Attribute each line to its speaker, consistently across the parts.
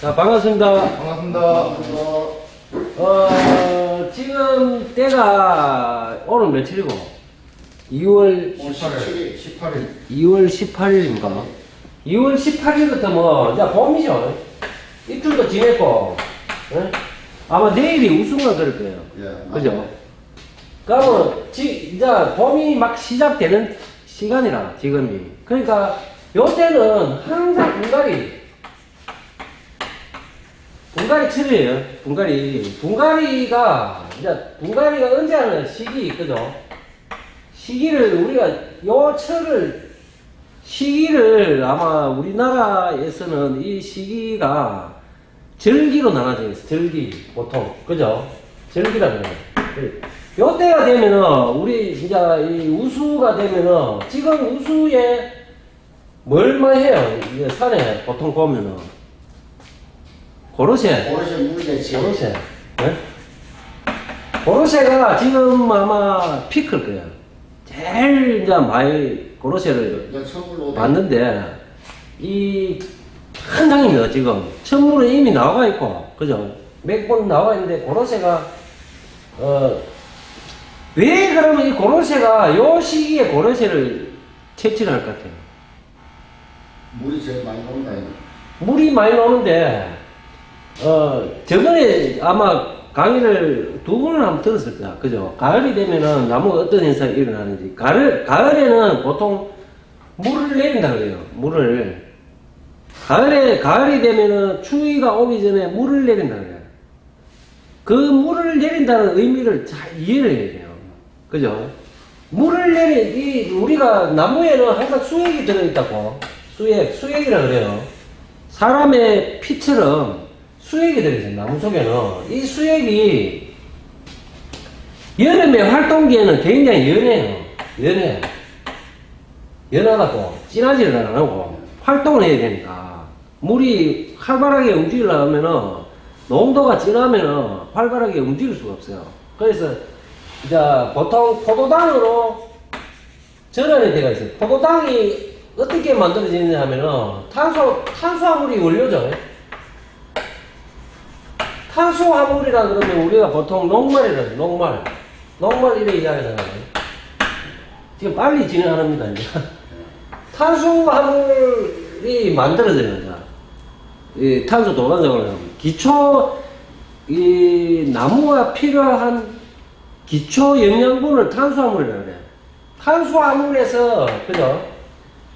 Speaker 1: 자, 반갑습니다.
Speaker 2: 반갑습니다.
Speaker 1: 어, 지금 때가 오늘 며칠이고? 2월,
Speaker 2: 18일. 18일.
Speaker 1: 2월 18일인가? 2월 18일부터 뭐, 이제 봄이죠. 입줄도 지냈고, 예? 아마 내일이 우승가 그럴 거예요.
Speaker 2: 예.
Speaker 1: 그죠? 그러면, 지, 이제 봄이 막 시작되는 시간이라, 지금이. 그러니까, 요때는 항상 분갈이, 분갈이 철이에요. 분갈이. 분갈이가, 이제, 분갈이가 언제 하는 시기, 그죠? 시기를, 우리가, 요 철을, 시기를 아마 우리나라에서는 이 시기가 절기로 나눠져 있어. 절기, 보통. 그죠? 절기라는 거. 요 때가 되면은, 우리, 이제, 이 우수가 되면은, 지금 우수에 뭘만 해요? 이게 산에 보통 보면은. 고로쇠.
Speaker 2: 오르세 물대지.
Speaker 1: 고로쇠. 네? 고로쇠가 지금 아마 피클 거예요. 제일 이제 많이 고로쇠를. 봤는데, 이, 한장입니다, 지금. 천물은 이미 나와 있고, 그죠? 몇 번 나와 있는데, 고로쇠가, 어, 왜 그러면 이 고로쇠가 요 시기에 고로쇠를 채취를 할 것 같아요?
Speaker 2: 물이 제일 많이 나온다.
Speaker 1: 물이 많이 나오는데, 어, 저번에 아마 강의를 두 번을 한번 들었을 거야. 그죠? 가을이 되면은 나무가 어떤 현상이 일어나는지. 가을, 가을에는 보통 물을 내린다 그래요. 물을. 가을에, 가을이 되면은 추위가 오기 전에 물을 내린다 그래요. 그 물을 내린다는 의미를 잘 이해를 해야 돼요. 그죠? 물을 내린, 이, 우리가 나무에는 항상 수액이 들어있다고. 수액, 수액이라 그래요. 사람의 피처럼 수액이 들어있어요. 나무 속에는. 이 수액이 여름에 활동기에는 굉장히 연해요. 연해. 연하다고 진하지를 안 하고 활동을 해야 되니까 물이 활발하게 움직이려면은 농도가 진하면은 활발하게 움직일 수가 없어요. 그래서 이제 보통 포도당으로 전환이 되어 있어요. 포도당이 어떻게 만들어지느냐 하면은 탄소, 탄수화물이 원료죠. 탄수화물이라 그러면 우리가 보통 녹말이라 해요. 녹말. 녹말 이래 이야기하잖아요. 지금 빨리 진행합니다, 이제. 탄수화물이 만들어져요, 이제. 이 탄소 도관적으로. 기초, 이 나무가 필요한 기초 영양분을 탄수화물이라고 그래요. 탄수화물에서, 그죠?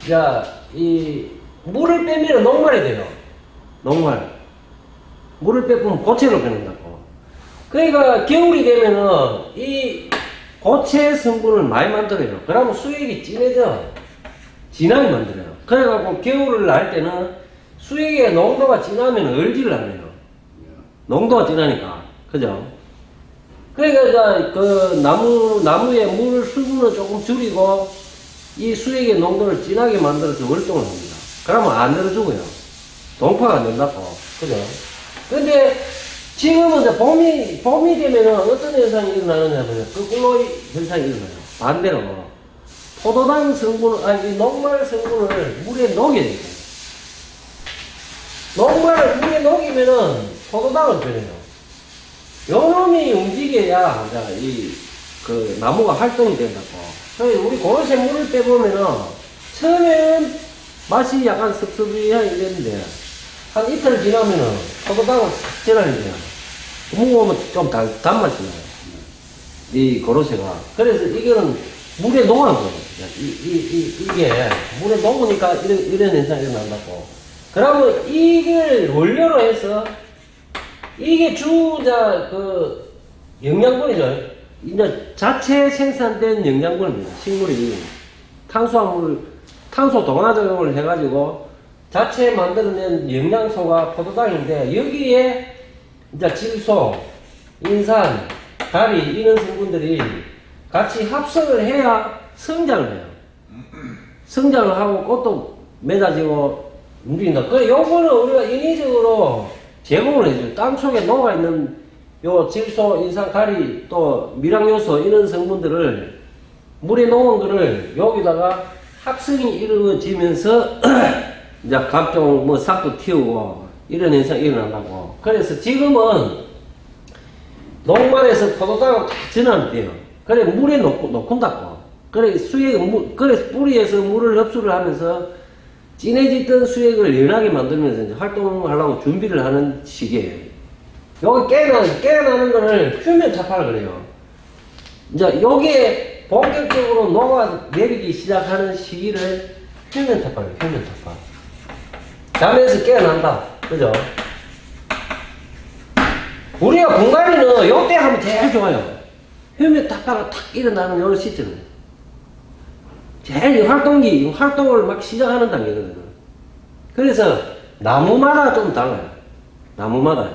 Speaker 1: 자, 이, 물을 빼면 녹말이 돼요. 녹말. 물을 빼면 고체로 변한다고. 그러니까 겨울이 되면은 이 고체 성분을 많이 만들어요. 그러면 수액이 진해져. 진하게 만들어요. 그래갖고 겨울을 날 때는 수액의 농도가 진하면 얼지를 않아요. 농도가 진하니까. 그죠? 그러니까 그 나무, 나무의 물 수분을 조금 줄이고 이 수액의 농도를 진하게 만들어서 월동을 합니다. 그러면 안 늘어주고요. 동파가 안 된다고. 그죠? 근데 지금은 이제 봄이, 봄이 되면은 어떤 현상이 일어나느냐면 거꾸로 현상이 일어나요. 반대로. 포도당 성분을, 아니, 이 녹말 성분을 물에 녹여야 돼요. 녹말을 물에 녹이면은 포도당을 변해요. 요놈이 움직여야, 이, 그, 나무가 활동이 된다고. 그래서 우리 고로쇠 물을 빼보면은, 처음에는 맛이 약간 섭섭이하게 이랬는데, 한 이틀 지나면은, 싹 전하는데요. 먹으면 좀 단, 단맛이 나요. 이 고로쇠가. 그래서 이거는 물에 녹은 거예요. 이, 이, 이, 이게 물에 녹으니까 이런, 이런 현상이 일어난다고. 그러면 이걸 원료로 해서 이게 주자 그 영양분이죠. 이제 자체 생산된 영양분입니다. 식물이 탄수화물, 탄소 동화작용을 해가지고 자체 만들어낸 영양소가 포도당인데 여기에 이제 질소, 인산, 가리 이런 성분들이 같이 합성을 해야 성장을 해요. 성장을 하고 꽃도 맺어지고 움직인다. 그 요거는 우리가 인위적으로 제공을 해줘요. 땅 속에 녹아있는 요 질소, 인산, 가리, 또 미량요소 이런 성분들을 물에 녹은 거를 여기다가 합성이 이루어지면서 이제 각종 뭐 싹도 튀우고 이런 현상이 일어난다고. 그래서 지금은 녹말에서 포도당을 다 전하면 돼요. 그래 물에 놓고 놓는다고. 그래 수액 물, 그래 뿌리에서 물을 흡수를 하면서 진해졌던 수액을 연하게 만들면서 활동하려고 준비를 하는 시기예요. 여기 깨나 깨나는 거를 표면 타파를 그래요. 이제 여기에 본격적으로 녹아 내리기 시작하는 시기를 표면 타파예요. 표면 타파. 잠에서 깨어난다. 그죠? 우리가 공간이는 요때 하면 제일 좋아요. 표면 타파가 탁 일어나는 요 시점. 제일 이 활동기, 이 활동을 막 시작하는 단계거든요. 그래서 나무마다 좀 달라요. 나무마다.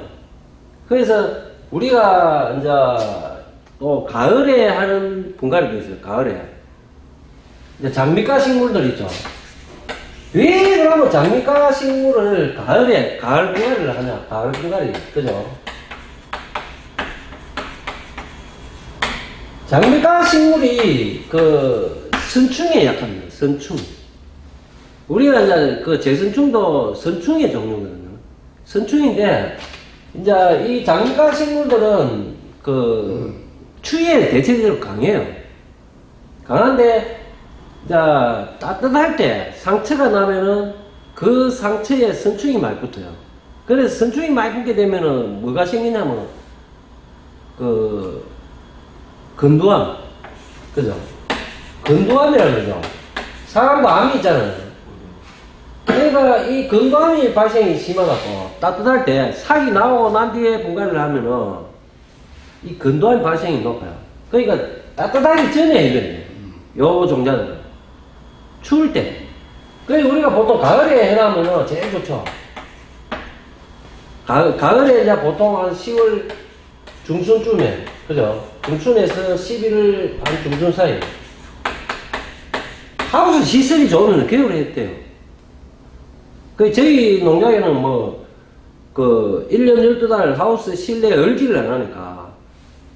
Speaker 1: 그래서 우리가 이제 또 가을에 하는 분갈이도 있어요. 가을에. 이제 장미가 식물들 있죠. 왜 그러면 장미가 식물을 가을에 가을 분갈이를 하냐? 가을 분갈이. 그죠? 장미가 식물이 그 선충에 약합니다. 선충. 우리가 이제 그 재선충도 선충의 종류거든요. 선충인데 이제 이 장미가 식물들은 그 추위에 대체적으로 강해요. 강한데 이제 따뜻할 때 상처가 나면은 그 상처에 선충이 많이 붙어요. 그래서 선충이 많이 붙게 되면은 뭐가 생기냐면 그 근두암 그죠? 근두암이라는 거죠. 사람도 암이 있잖아요. 그러니까 이 근두암이 발생이 심하다고 따뜻할 때 살이 나오고 난 뒤에 분갈이를 하면은 이 근두암 발생이 높아요. 그러니까 따뜻하기 전에 해야 돼요. 요 종자들은. 추울 때. 그러니까 우리가 보통 가을에 해놓으면 제일 좋죠. 가을, 가을에 이제 보통 한 10월 중순쯤에, 그죠? 중순에서 11월 한 중순 사이. 하우스 시설이 좋으면 겨울에 했대요. 그, 저희 농장에는 뭐, 그, 1년 12달 하우스 실내 열기를 안 하니까,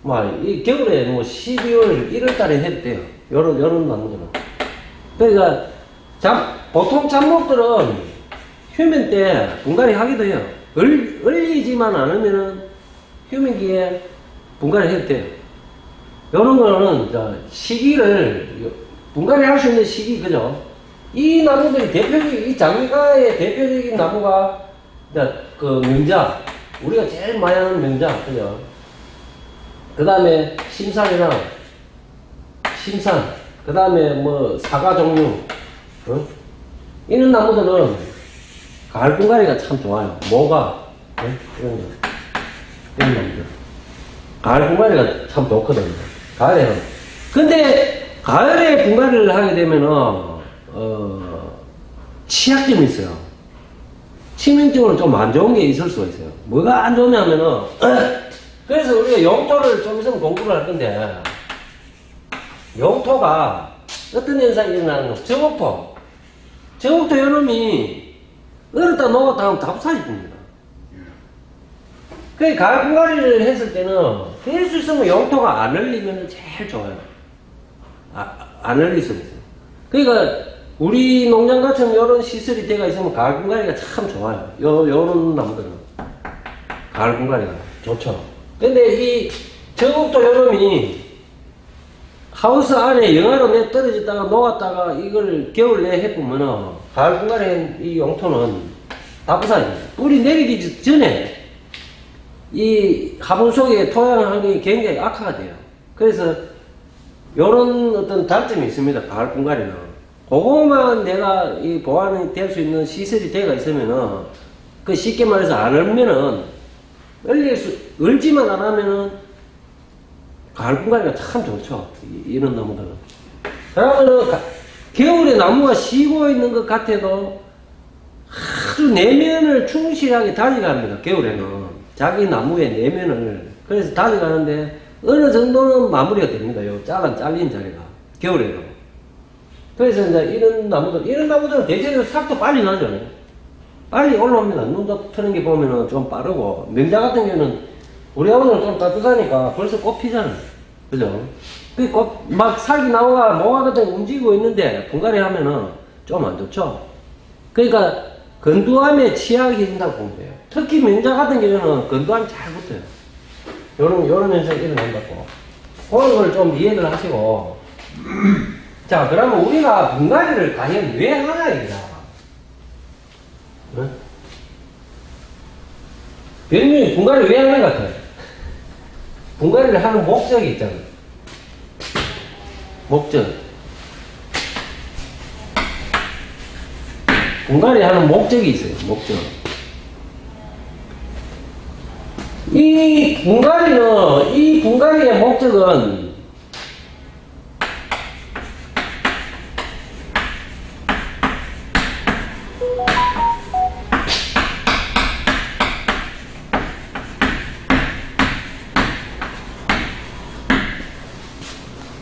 Speaker 1: 뭐, 이 겨울에 뭐 12월 1월 달에 해도 돼요. 요런, 요런 나무들은. 그러니까, 잠, 보통 잡목들은 휴면 때 분갈이 하기도 해요. 얼, 얼리지만 않으면은 휴면기에 분갈이 해도 돼요. 요런 거는, 저, 시기를, 요- 분갈이 할 수 있는 시기, 그죠? 이 나무들이 대표적, 이 장미가의 대표적인 나무가, 그 명자. 우리가 제일 많이 하는 명자, 그죠? 그 다음에 심산이랑 심산, 그 다음에 뭐 사과 종류, 어? 이런 나무들은 가을 분갈이가 참 좋아요. 뭐가, 어? 이런 거. 나무들. 가을 분갈이가 참 좋거든요. 가을에는. 근데 가을에 분갈이를 하게 되면은, 어, 치약점이 있어요. 치명적으로 좀 안 좋은 게 있을 수가 있어요. 뭐가 안 좋냐면은, 그래서 우리가 영토를 좀 있으면 공부를 할 건데, 영토가 어떤 현상이 일어나는 거, 저옥토. 저옥토 여름이 얼었다 녹았다 하면 다 부사집니다. 그 분갈이를 했을 때는 될수 있으면 영토가 안 얼리면 제일 좋아요. 아, 안 얼릴 수 있어요. 그러니까 우리 농장 같은 이런 시설이 돼가 있으면 분갈이가 참 좋아요. 요, 요런 나무들은. 분갈이가 좋죠. 근데 이 저국도 여름이 하우스 안에 영하로 내 떨어졌다가 녹았다가 이걸 겨울 내에 해보면은 가을 분갈이 이 용토는 다 부사집니다. 뿌리 내리기 전에 이 화분 속에 토양 환경이 굉장히 악화가 돼요. 그래서 요런 어떤 단점이 있습니다. 가을 분갈이는. 그거만 내가 이 보완이 될 수 있는 시설이 되어 있으면은 그 쉽게 말해서 안 얼면은 얼릴 수, 얼지만 안 하면은 가을 분갈이가 참 좋죠. 이- 이런 나무들은. 그러면은 가- 겨울에 나무가 쉬고 있는 것 같아도 아주 내면을 충실하게 다져갑니다. 겨울에는 자기 나무의 내면을 그래서 다져가는데 어느 정도는 마무리가 됩니다. 요 작은 잘린 자리가 겨울에는. 그래서 이제 이런 나무들 이런 나무들은 대체적으로 삭도 빨리 나죠. 빨리 올라옵니다. 눈도 트는 게 보면은 좀 빠르고 명자 같은 경우는 우리 오늘 좀 따뜻하니까 벌써 꽃 피잖아요. 그죠? 그 꽃 막 살기 나와 모아 같은 게 움직이고 있는데 분갈이 하면은 좀 안 좋죠. 그러니까 건두암에 취약해진다고 보면 돼요. 특히 명자 같은 경우는 건두암이 잘 붙어요. 요런, 요런 현상이 일어난다고. 그런 걸 좀 이해를 하시고. 자, 그러면 우리가 분갈이를 과연 왜 하냐, 이거야. 응? 변명이 분갈이 왜 하는 것 같아요? 분갈이를 하는 목적이 있잖아요. 목적. 분갈이 하는 목적이 있어요, 목적. 이 분갈이는, 이 분갈이의 목적은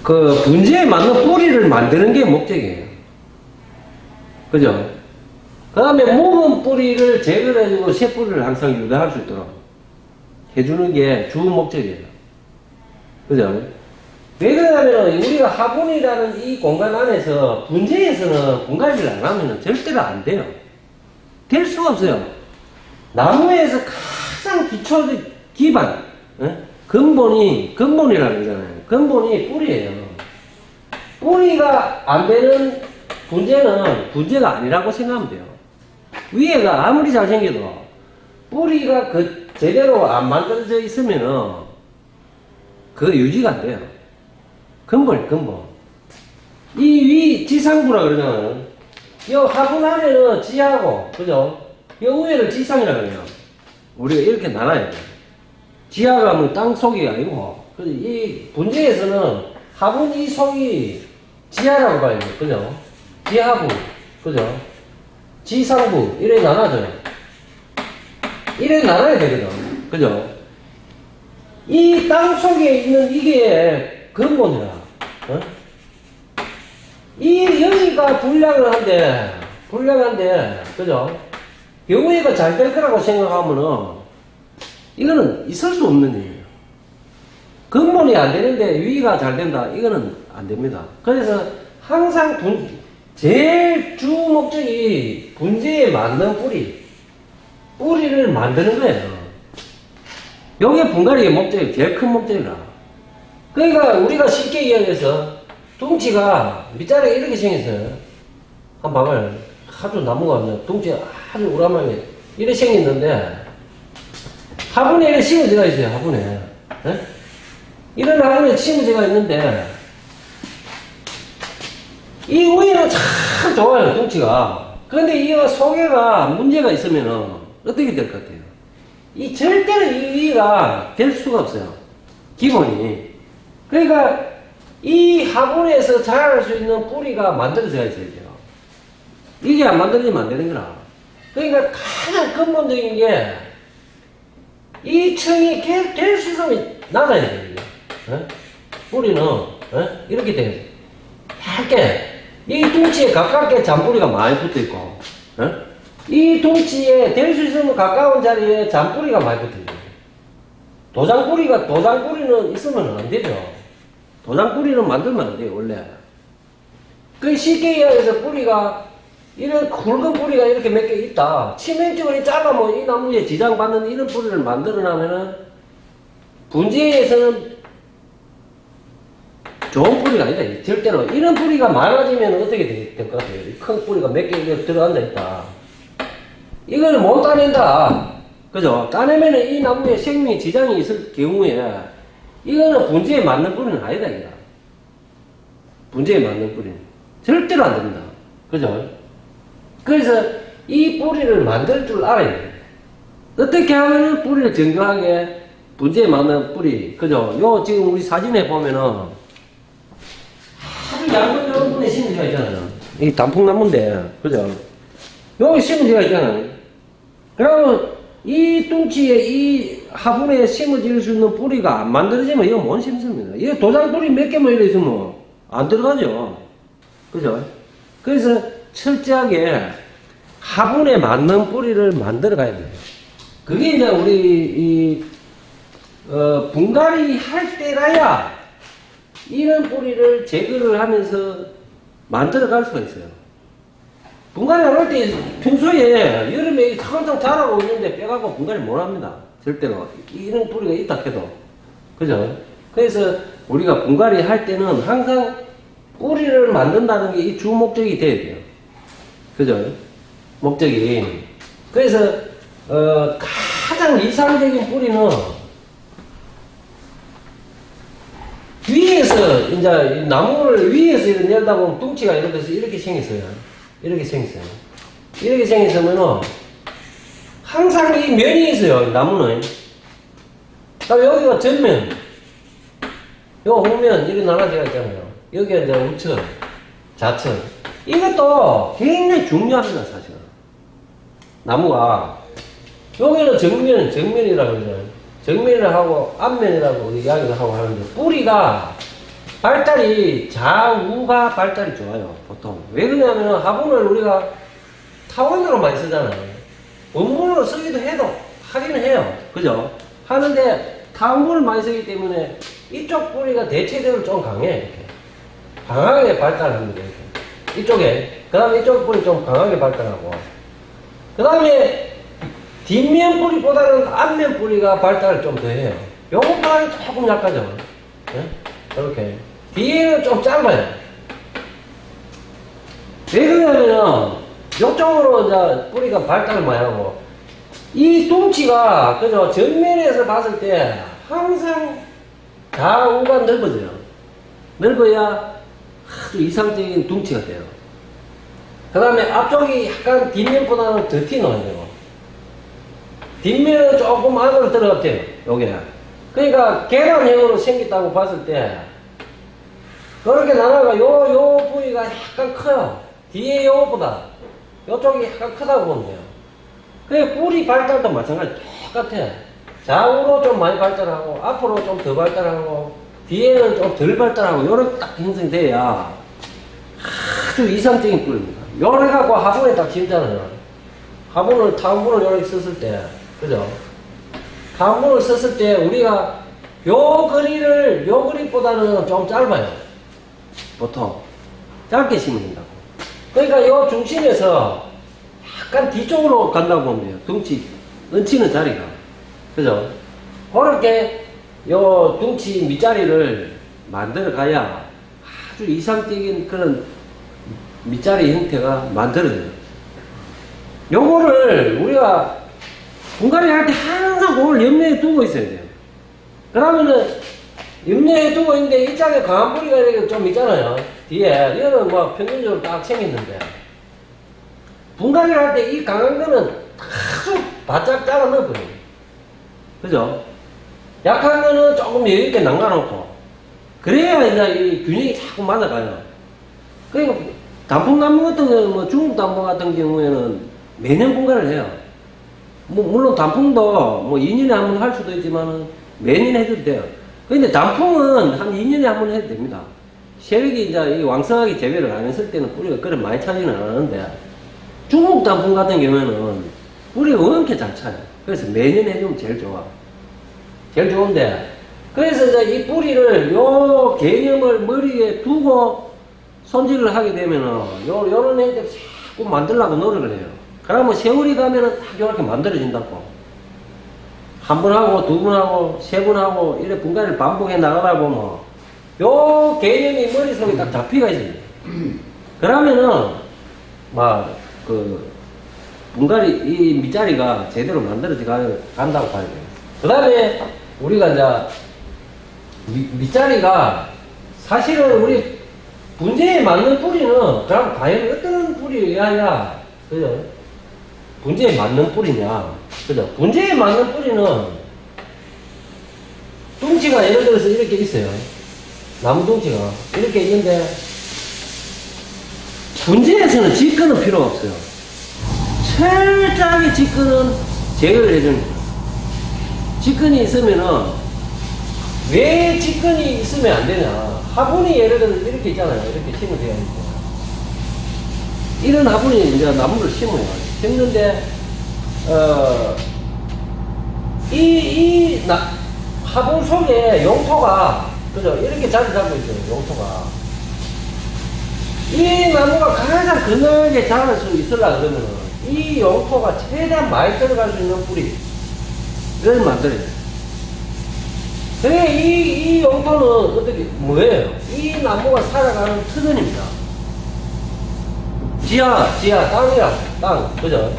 Speaker 1: 그 분재에 맞는 뿌리를 만드는 게 목적이에요. 그죠? 그 다음에 묵은 뿌리를 제거해주고 새 뿌리를 항상 유지할 수 있도록 해주는 게 주 목적이에요. 그죠? 왜 그러냐면 우리가 화분이라는 이 공간 안에서 분재에서는 분갈이를 안 하면 절대로 안 돼요. 될 수가 없어요. 나무에서 가장 기초적 기반, 어? 근본이, 근본이라고 그러잖아요. 근본이 뿌리예요. 뿌리가 안 되는 분재는 분재가 아니라고 생각하면 돼요. 위에가 아무리 잘생겨도 뿌리가 그 제대로 안 만들어져 있으면은 그 유지가 안 돼요. 근본이 근본. 이 위 지상부라 그러잖아요. 이 화분 안에는 지하고 그죠? 이 위에를 지상이라 그래요. 우리가 이렇게 나눠야 돼요. 지하가 뭐 땅 속이 아니고 이 분재에서는 화분 이 속이 지하라고 봐요. 그죠? 지하부 그죠? 지상부 이래 나눠져요. 이래 나눠야 되거든. 그죠? 이 땅 속에 있는 이게 근본이라. 어? 이 여기가 불량을 한데 불량한데 그죠? 경우에가 잘 될 거라고 생각하면은 이거는 있을 수 없는 일이에요. 근본이 안 되는데 위가 잘 된다. 이거는 안 됩니다. 그래서 항상 분, 제일 주 목적이 분재에 맞는 뿌리, 뿌리를 만드는 거예요. 요게 분갈이의 목적이 제일 큰 목적이라. 그러니까 우리가 쉽게 이야기해서 둥치가 밑자락에 이렇게 생겼어요. 한번 봐봐요. 아주 나무가 그냥 둥치가 아주 우람하게 이렇게 생겼는데 화분에 이렇게 심어져가 있어요, 화분에. 예? 이런 화분에 심어져가 있는데, 이 위에는 참 좋아요, 둥치가. 그런데 이 속에가 문제가 있으면은 어떻게 될 것 같아요? 이 절대로 이 위가 될 수가 없어요. 기본이. 그러니까 이 화분에서 자랄 수 있는 뿌리가 만들어져야 돼요. 이게 안 만들어지면 안 되는 거라. 그러니까 가장 근본적인 게 이 층이 될 수 있으면 낮아야 돼요. 뿌리는 어? 이렇게 돼요. 얇게 이 둥치에 가깝게 잔뿌리가 많이 붙어 있고 어? 이 둥치에 될 수 있으면 가까운 자리에 잔뿌리가 많이 붙어 있고 도장뿌리가 도장뿌리는 있으면 안 되죠. 도장뿌리는 만들면 안 돼요 원래. 그 쉽게 이야기해서 뿌리가 이런 굵은 뿌리가 이렇게 몇 개 있다. 치명적으로 잘라면 이 나무에 지장받는 이런 뿌리를 만들어내면은 분재에서는 좋은 뿌리가 아니다. 절대로. 이런 뿌리가 많아지면 어떻게 될 것 같아요? 이큰 뿌리가 몇 개 들어앉아 있다. 이걸 못 따낸다. 그죠? 따내면은 이 나무에 생명에 지장이 있을 경우에 이거는 분재에 맞는 뿌리는 아니다. 이거. 분재에 맞는 뿌리는. 절대로 안 됩니다. 그죠? 그래서 이 뿌리를 만들 줄 알아야 돼요. 어떻게 하면 뿌리를 정교하게 분재에 맞는 뿌리, 그죠? 요 지금 우리 사진에 보면은 아주 얇은 이런 분에 심어지가 있잖아요. 이 단풍나무인데, 그죠? 여기 심어지가 있잖아요. 그러면 이 뚱치에 이 화분에 심어질 수 있는 뿌리가 안 만들어지면 이거 못 심습니다. 이거 도장 뿌리 몇 개만 이래 있으면 안 들어가죠. 그죠? 그래서 철저하게 화분에 맞는 뿌리를 만들어 가야 돼요. 그게 이제 우리 이 어, 분갈이 할 때라야 이런 뿌리를 제거를 하면서 만들어 갈 수가 있어요. 분갈이 안 할 때 평소에 여름에 탕탕 자라고 있는데 빼갖고 분갈이 못 합니다. 절대로. 이런 뿌리가 있다 해도. 그죠? 그래서 우리가 분갈이 할 때는 항상 뿌리를 만든다는 게 이 주 목적이 돼야 돼요. 그죠? 목적이. 그래서, 어, 가장 이상적인 뿌리는 위에서, 이제 이 나무를 위에서 이렇게 내다 보면 뚱치가 이렇게 돼서 이렇게 생겼어요. 이렇게 생겼어요. 이렇게 생겼으면은 항상 이 면이 있어요, 나무는. 그럼 여기가 전면, 요 후면, 이렇게 나눠져 있잖아요. 여기가 이제 우측, 좌측. 이것도 굉장히 중요합니다, 사실은. 나무가. 여기는 정면, 정면이라고 그러잖아요. 정면이라고 하고, 앞면이라고 이야기를 하고 하는데, 뿌리가 발달이 좌우가 발달이 좋아요, 보통. 왜 그러냐면 화분을 우리가 타원으로 많이 쓰잖아요. 원본으로 쓰기도 해도, 하기는 해요. 그죠? 하는데, 타원본을 많이 쓰기 때문에 이쪽 뿌리가 대체적으로 좀 강해, 이렇게. 강하게 발달합니다, 이렇게. 이쪽에. 그 다음에 이쪽 뿌리 좀 강하게 발달하고. 그 다음에 뒷면 뿌리보다는 앞면 뿌리가 발달을 좀 더 해요. 요거보다는 조금 약하죠. 예? 이렇게. 뒤에는 좀 짧아요. 왜 그러냐면은, 요쪽으로 이제 뿌리가 발달을 많이 하고, 이 뚱치가, 그죠? 정면에서 봤을 때 항상 좌우가 넓어져요. 넓어야 아주 이상적인 뚱치가 돼요. 그 다음에 앞쪽이 약간 뒷면보다는 더 튀어나와야 되고, 뒷면은 조금 안으로 들어갔대요, 요게. 그러니까 계란형으로 생겼다고 봤을 때, 그렇게 나라가 요, 요 부위가 약간 커요. 뒤에 요거보다. 요쪽이 약간 크다고 보면 돼요. 그게 뿌리 발달도 마찬가지 똑같아. 좌우로 좀 많이 발달하고, 앞으로 좀 더 발달하고, 뒤에는 좀 덜 발달하고, 요렇게 딱 형성돼야 아주 이상적인 뿌리입니다. 요래 갖고 화분에 딱 심잖아요. 화분을, 타운분을 요렇게 썼을 때, 그죠? 타운분을 썼을 때 우리가 요 거리를, 요 거리보다는 좀 짧아요. 보통. 짧게 심으면 된다고. 그러니까 요 중심에서 약간 뒤쪽으로 간다고 보면 돼요. 둥치, 얹히는 자리가. 그죠? 그렇게 요 둥치 밑자리를 만들어 가야 아주 이상적인 그런 밑자리 형태가 만들어져요. 요거를 우리가 분갈이 할 때 항상 그걸 염려에 두고 있어야 돼요. 그러면은 염려에 두고 있는데 이 짝에 강한 뿌리가 이렇게 좀 있잖아요. 뒤에 이거는 뭐 평균적으로 딱 생겼는데 분갈이를 할 때 이 강한 거는 아주 바짝 잘라 넣어버려요. 그죠? 약한 거는 조금 여유있게 남겨놓고 그래야 이제 이 균형이 자꾸 맞아가요. 그러니까 단풍 나무 같은 경우는 뭐 중국 단풍 같은 경우에는 매년 분갈이를 해요. 뭐 물론 단풍도 뭐 2년에 한 번 할 수도 있지만은 매년 해도 돼요. 근데 단풍은 한 2년에 한 번 해도 됩니다. 세력이 이제 이 왕성하게 재배를 안 했을 때는 뿌리가 그래 많이 차지는 않았는데 중국 단풍 같은 경우에는 뿌리가 엄청 잘 차요. 그래서 매년 해주면 제일 좋아. 제일 좋은데 그래서 이제 이 뿌리를 요 개념을 머리에 두고 손질을 하게 되면은 요 요런 애들 자꾸 만들려고 노력을 해요. 그러면 세월이 가면은 딱 이렇게 만들어진다고. 한 번 하고 두 번 하고 세 번 하고 이래 분갈이를 반복해 나가다 보면 요 개념이 머릿속에 딱 잡히가 있어요. 그러면은 막 그 분갈이 이 밑자리가 제대로 만들어져 가- 간다고 봐야 돼요. 그 다음에 우리가 이제 밑, 밑자리가 사실은 우리 분재에 맞는 뿌리는 그럼 과연 어떤 뿌리여야 그죠? 분재에 맞는 뿌리냐 그죠? 분재에 맞는 뿌리는 둥치가 예를 들어서 이렇게 있어요. 나무 둥치가 이렇게 있는데 분재에서는 직근은 필요 없어요. 철저하게 직근은 제거를 해줍니다. 직근이 있으면은 왜 직근이 있으면 안 되냐? 화분이 예를 들어 이렇게 있잖아요. 이렇게 되어 있고. 이런 화분이 이제 나무를 심어요. 심는데, 어, 이, 이, 나, 화분 속에 용토가, 그죠? 이렇게 자리 잡고 있어요. 용토가. 이 나무가 가장 건강하게 자랄 수 있으려 그러면은 이 용토가 최대한 많이 들어갈 수 있는 뿌리 이걸 만들어야 돼. 그래 이, 이 용토는 어떻게 뭐예요? 이 나무가 살아가는 터전입니다. 지하, 지하, 땅이라고, 땅, 그죠?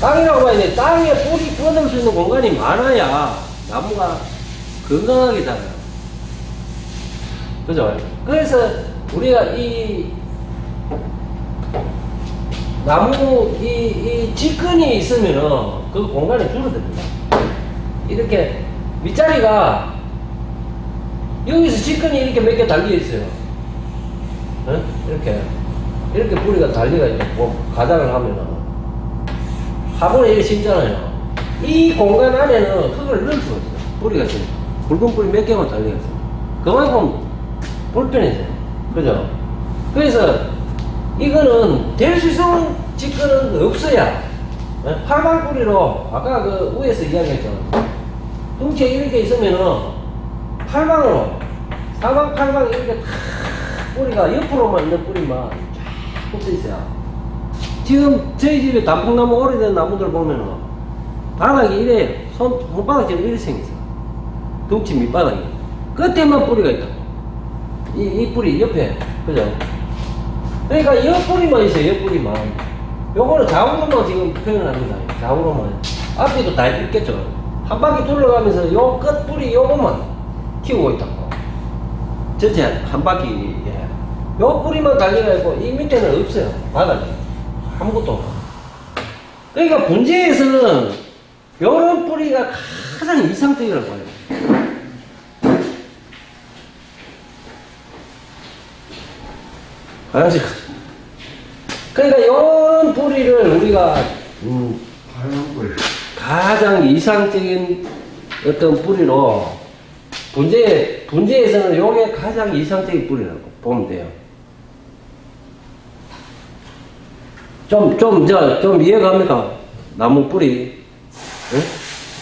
Speaker 1: 땅이라고 해야 돼. 땅에 뿌리 뻗을 수 있는 공간이 많아야 나무가 건강하게 자라요. 그죠? 그래서 우리가 이 나무 이, 이 직근이 있으면은 그 공간이 줄어듭니다. 이렇게 밑자리가 여기서 직근이 이렇게 몇 개 달려 있어요. 어? 이렇게 이렇게 뿌리가 달려가 있고 뭐 가닥을 하면은 화분에 이렇게 심잖아요. 이 공간 안에는 흙을 넣을 수가 없어요. 뿌리가 지금 붉은 뿌리 몇 개만 달려 있어요. 그만큼 불편해져요. 그죠? 그래서 이거는 될 수 있는 직근은 없어야 예? 팔방 뿌리로 아까 그 위에서 이야기했죠. 둥치에 이렇게 있으면은 팔방으로 사방 팔방 이렇게 탁 뿌리가 옆으로만 있는 뿌리만 있어요. 지금 저희 집에 단풍나무 오래된 나무들 보면은 바닥이 이래 손 손바닥처럼 이렇게 생겼어. 둥치 밑바닥이 끝에만 뿌리가 있다. 이, 이 뿌리 옆에 그죠? 그러니까 이 뿌리만 있어요. 이 뿌리만. 요거는 좌우로만 지금 표현합니다. 좌우로만. 앞에도 다 있겠죠. 한 바퀴 둘러가면서 요 끝 뿌리 요거만 키우고 있다고. 전체 한 바퀴. 예. 요 뿌리만 달려가 있고 이 밑에는 없어요. 바닥에 아무것도 없어. 그러니까 분재에서는 요런 뿌리가 가장 이상적이라고 봐요. 화장실 가자. 그러니까 이런 뿌리를 우리가 음. 가장 이상적인 어떤 뿌리로 분재 분재에서는 요게 가장 이상적인 뿌리라고 보면 돼요. 좀 좀 저 좀 이해갑니까? 나무 뿌리. 응?